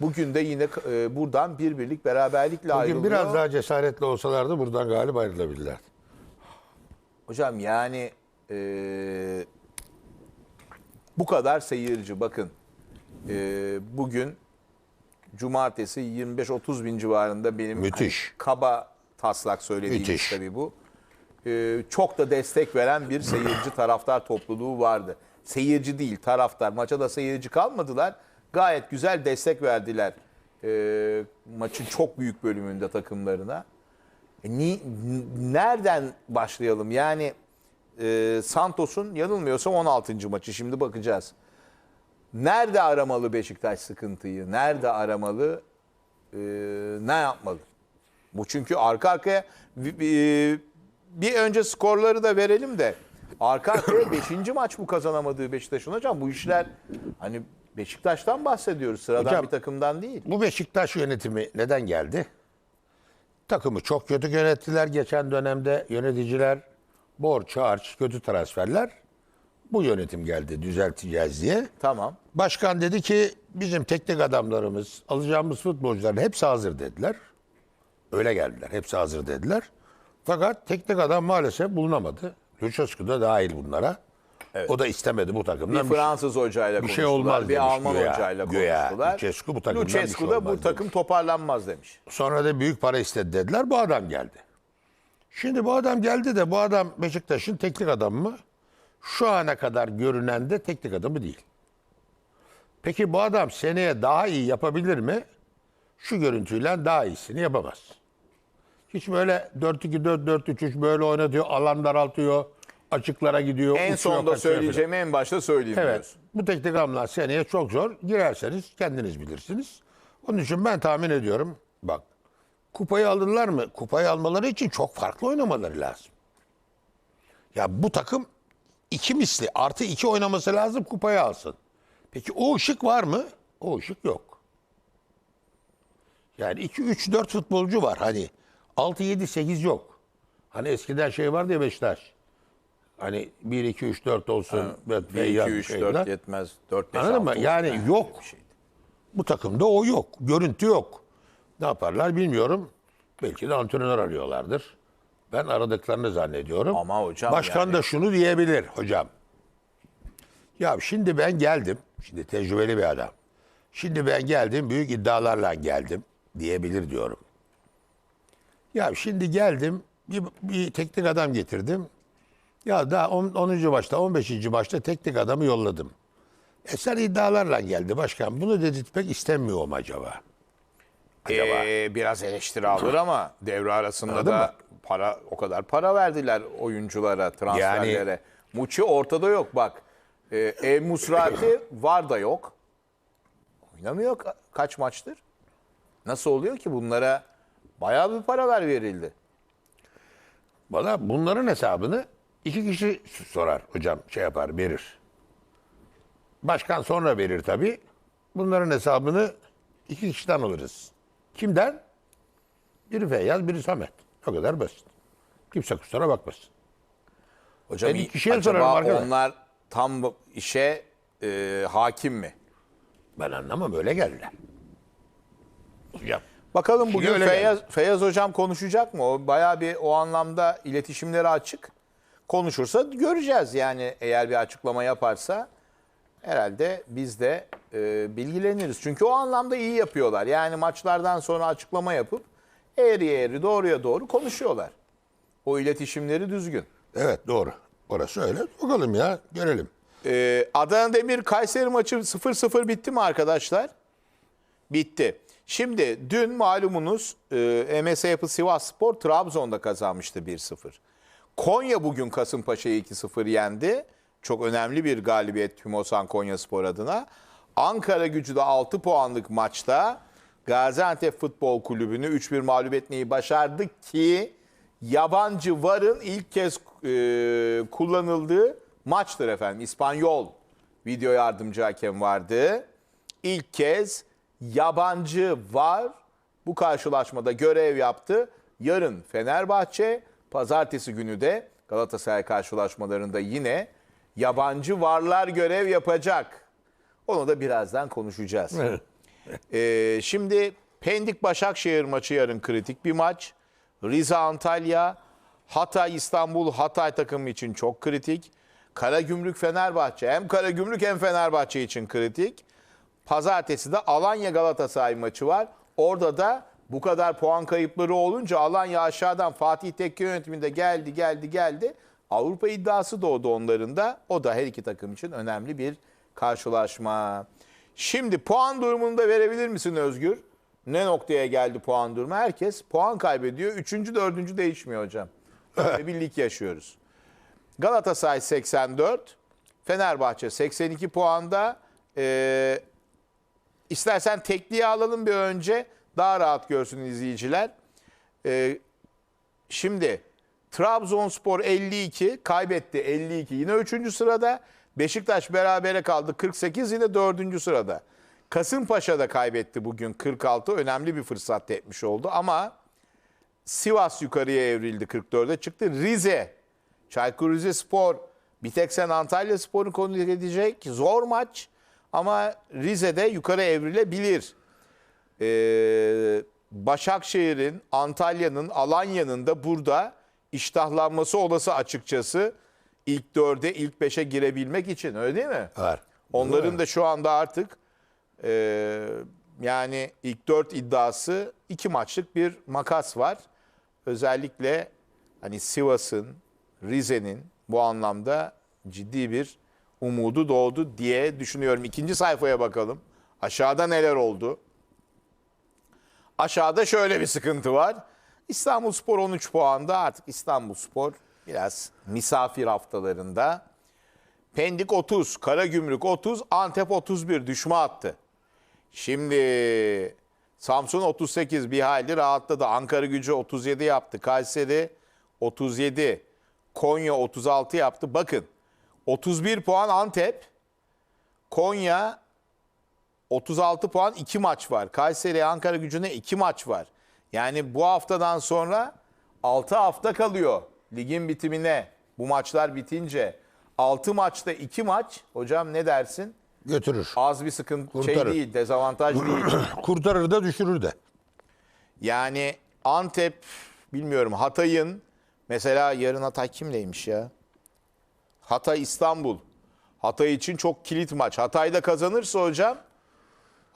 Bugün de yine e, buradan bir birlik beraberlikle ayrılıyor. Bugün biraz daha cesaretli olsalardı buradan galip ayrılabilirler. Hocam yani e, bu kadar seyirci bakın e, bugün cumartesi 25-30 bin civarında benim Müthiş. hani kaba taslak söylediğimiz Müthiş. tabii bu. E, çok da destek veren bir seyirci taraftar topluluğu vardı. Seyirci değil taraftar. Maça da seyirci kalmadılar. Gayet güzel destek verdiler e, maçın çok büyük bölümünde takımlarına. E, ni- nereden başlayalım? Yani e, Santos'un yanılmıyorsam 16. maçı şimdi bakacağız. Nerede aramalı Beşiktaş sıkıntıyı? Nerede aramalı? e, ne yapmalı? Bu çünkü arka arkaya bir- bir önce skorları da verelim de arka arkaya 5. maç bu kazanamadığı Beşiktaş'ın hocam bu işler hani Beşiktaş'tan bahsediyoruz sıradan Hocam, bir takımdan değil. Bu Beşiktaş yönetimi neden geldi? Takımı çok kötü yönettiler geçen dönemde yöneticiler. Borç, harç, kötü transferler. Bu yönetim geldi düzelteceğiz diye. Tamam. Başkan dedi ki bizim teknik adamlarımız, alacağımız futbolcuların hepsi hazır dediler. Öyle geldiler. Hepsi hazır dediler. Fakat teknik adam maalesef bulunamadı. Lucescu da dahil bunlara. O da istemedi bu takımdan. bir şey- Fransız hocayla bir şey olmaz bir demiş Alman güya, hocayla güya. konuştular. Lucescu bu takımdan bir şey Lucescu da bu olmaz takım demiş. toparlanmaz demiş. Sonra da büyük para istedi dediler. Bu adam geldi. Şimdi bu adam geldi de bu adam Beşiktaş'ın teknik adamı mı? Şu ana kadar görünen de teknik adamı değil. Peki bu adam seneye daha iyi yapabilir mi? Şu görüntüyle daha iyisini yapamaz. Hiç böyle 4-2-4-4-3-3 böyle oynatıyor, alan daraltıyor, açıklara gidiyor. En sonda kaçıyor falan. söyleyeceğimi en başta söyleyeyim Evet. diyorsun. Bu teknik adamlar seneye çok zor. Girerseniz kendiniz bilirsiniz. Onun için ben tahmin ediyorum. Bak kupayı alırlar mı? Kupayı almaları için çok farklı oynamaları lazım. Ya bu takım iki misli artı iki oynaması lazım kupayı alsın. Peki o ışık var mı? O ışık yok. Yani 2, 3, 4 futbolcu var. Hani 6, 7, 8 yok. Hani eskiden şey vardı ya Beşiktaş. Hani 1, 2, 3, 4 olsun. 1, Feyyaz 2, 3, şeyler. 4 yetmez. 4, 5, Anladın 6 mı? Yani Ha, yok. Bu takımda o yok. Görüntü yok. Ne yaparlar bilmiyorum. Belki de antrenör arıyorlardır. Ben aradıklarını zannediyorum. Ama hocam Başkan yani- da şunu diyebilir hocam. Ya şimdi ben geldim. Şimdi tecrübeli bir adam. Şimdi ben geldim büyük iddialarla geldim diyebilir diyorum. Ya şimdi geldim bir, bir teknik adam getirdim. Ya daha 10. 10. maçta 15. maçta teknik adamı yolladım. E sen iddialarla geldi başkan. Bunu dedirtmek istemiyor mu acaba? Acaba? Ee, biraz eleştiri alır ama devre arasında Anladın da mı? para o kadar para verdiler oyunculara, transferlere. Muçi ortada yok bak. Ee, El Musrati var da yok. Oynamıyor ka- kaç maçtır? Nasıl oluyor ki bunlara bayağı bir paralar verildi. Bana bunların hesabını iki kişi sorar hocam şey yapar verir. Başkan sonra verir tabii. Bunların hesabını iki kişiden alırız. Kimden? Biri Feyyaz, biri Samet. O kadar basit. Kimse kusura bakmasın. Hocam Ben iki şeye acaba arkadaş. onlar tam işe e, hakim mi? Ben anlamam öyle geldiler. Hocam. Bakalım bugün Feyyaz, Feyyaz Hocam konuşacak mı? O bayağı bir o anlamda iletişimleri açık. Konuşursa göreceğiz yani eğer bir açıklama yaparsa herhalde biz de e, bilgileniriz. Çünkü o anlamda iyi yapıyorlar. Yani maçlardan sonra açıklama yapıp eğri eğri doğruya doğru konuşuyorlar. O iletişimleri düzgün. Evet doğru. Orası öyle. Bakalım ya görelim. Ee, Adana Demir Kayseri maçı 0-0 bitti mi arkadaşlar? Bitti. Şimdi dün malumunuz e, MS Yapı Sivas Spor Trabzon'da kazanmıştı 1-0. Konya bugün Kasımpaşa'yı 2-0 yendi. Çok önemli bir galibiyet Tümosan Konya Spor adına. Ankara gücü de 6 puanlık maçta Gaziantep Futbol Kulübü'nü 3-1 mağlup etmeyi başardı ki yabancı VAR'ın ilk kez e, kullanıldığı maçtır efendim. İspanyol video yardımcı hakem vardı. İlk kez yabancı var bu karşılaşmada görev yaptı. Yarın Fenerbahçe, pazartesi günü de Galatasaray karşılaşmalarında yine yabancı varlar görev yapacak. Onu da birazdan konuşacağız. Ee, şimdi Pendik Başakşehir maçı yarın kritik bir maç. Rize Antalya, Hatay İstanbul Hatay takımı için çok kritik. Karagümrük Fenerbahçe hem Karagümrük hem Fenerbahçe için kritik. Pazartesi de Alanya Galatasaray maçı var. Orada da bu kadar puan kayıpları olunca Alanya aşağıdan Fatih Tekke yönetiminde geldi geldi geldi. Avrupa iddiası doğdu onların da. O da her iki takım için önemli bir karşılaşma. Şimdi puan durumunu da verebilir misin Özgür? Ne noktaya geldi puan durumu? Herkes puan kaybediyor. Üçüncü, dördüncü değişmiyor hocam. Böyle bir lig yaşıyoruz. Galatasaray 84, Fenerbahçe 82 puanda. Ee, istersen tekliği alalım bir önce. Daha rahat görsün izleyiciler. Ee, şimdi Trabzonspor 52 kaybetti 52 yine 3. sırada. Beşiktaş berabere kaldı 48 yine 4. sırada. Kasımpaşa da kaybetti bugün 46 önemli bir fırsat tepmiş oldu ama Sivas yukarıya evrildi 44'e çıktı. Rize, Çaykur Rizespor, bir tek sen Antalya Spor'un konuk edecek zor maç ama Rize'de yukarı evrilebilir. Ee, Başakşehir'in, Antalya'nın, Alanya'nın da burada iştahlanması olası açıkçası ilk dörde, ilk beşe girebilmek için öyle değil mi? Var. Onların da şu anda artık e, yani ilk dört iddiası iki maçlık bir makas var. Özellikle hani Sivas'ın, Rize'nin bu anlamda ciddi bir umudu doğdu diye düşünüyorum. İkinci sayfaya bakalım. Aşağıda neler oldu? Aşağıda şöyle bir sıkıntı var. İstanbulspor 13 puanda artık İstanbulspor biraz misafir haftalarında. Pendik 30, Karagümrük 30, Antep 31 düşme attı. Şimdi Samsun 38 bir hayli rahatladı. Ankara gücü 37 yaptı. Kayseri 37. Konya 36 yaptı. Bakın 31 puan Antep. Konya 36 puan 2 maç var. Kayseri Ankara gücüne 2 maç var. Yani bu haftadan sonra 6 hafta kalıyor ligin bitimine. Bu maçlar bitince 6 maçta 2 maç. Hocam ne dersin? Götürür. Az bir sıkıntı şey Kurtarır. değil, dezavantaj değil. Kurtarır da düşürür de. Yani Antep bilmiyorum Hatay'ın mesela yarın Hatay kimleymiş ya? Hatay İstanbul. Hatay için çok kilit maç. Hatay'da kazanırsa hocam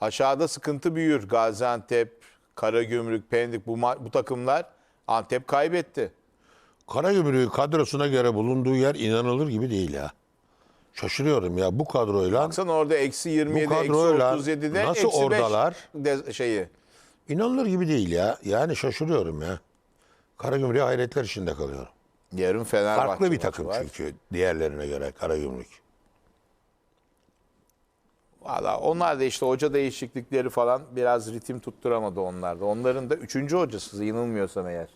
aşağıda sıkıntı büyür. Gaziantep, Karagümrük, Pendik bu, bu takımlar Antep kaybetti. Karagümrük'ün kadrosuna göre bulunduğu yer inanılır gibi değil ya. Şaşırıyorum ya bu kadroyla. Baksana orada eksi 27, eksi kadroyla 37'de nasıl eksi 5 oradalar? de şeyi. İnanılır gibi değil ya. Yani şaşırıyorum ya. Karagümrük'e hayretler içinde kalıyorum. Yarın Fenerbahçe Farklı bir takım var. çünkü diğerlerine göre Karagümrük. Valla onlar da işte hoca değişiklikleri falan biraz ritim tutturamadı onlar da. Onların da üçüncü hocası yanılmıyorsam eğer.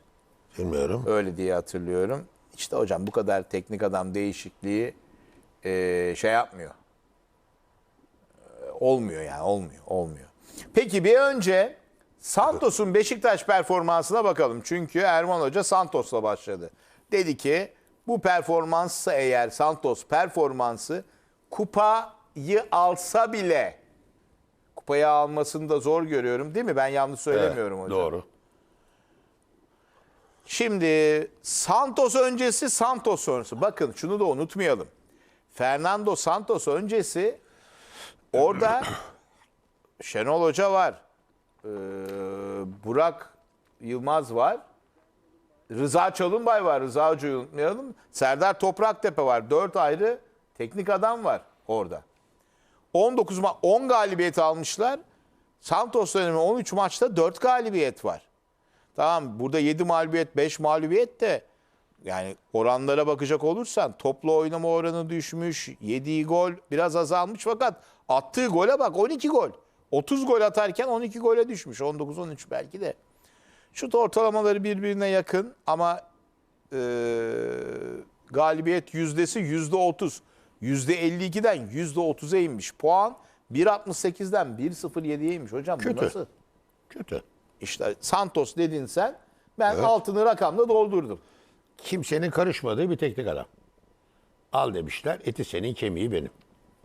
Bilmiyorum. Öyle diye hatırlıyorum. İşte hocam bu kadar teknik adam değişikliği eee, şey yapmıyor. Eee, olmuyor yani olmuyor olmuyor. Peki bir önce Santos'un Beşiktaş performansına bakalım. Çünkü Erman Hoca Santos'la başladı. Dedi ki bu performanssa eğer Santos performansı kupayı alsa bile kupayı almasını da zor görüyorum değil mi? Ben yanlış söylemiyorum hocam. Doğru. Şimdi Santos öncesi Santos sonrası. Bakın şunu da unutmayalım. Fernando Santos öncesi orada Şenol Hoca var. Ee, Burak Yılmaz var. Rıza Çalınbay var. Rıza Hoca'yı unutmayalım. Serdar Topraktepe var. Dört ayrı teknik adam var orada. 19 ma 10 galibiyet almışlar. Santos dönemi 13 maçta 4 galibiyet var. Tamam burada 7 mağlubiyet 5 mağlubiyet de yani oranlara bakacak olursan toplu oynama oranı düşmüş. Yediği gol biraz azalmış fakat attığı gole bak 12 gol. 30 gol atarken 12 gole düşmüş. 19-13 belki de. Şut ortalamaları birbirine yakın ama e, galibiyet yüzdesi yüzde 30. Yüzde 52'den yüzde 30'a inmiş. Puan 1.68'den 1.07'ye inmiş. Hocam bu Kötü. nasıl? Kötü. İşte Santos dedin sen. Ben altını rakamla doldurdum. Kimsenin karışmadığı bir teknik adam. Al demişler. Eti senin kemiği benim.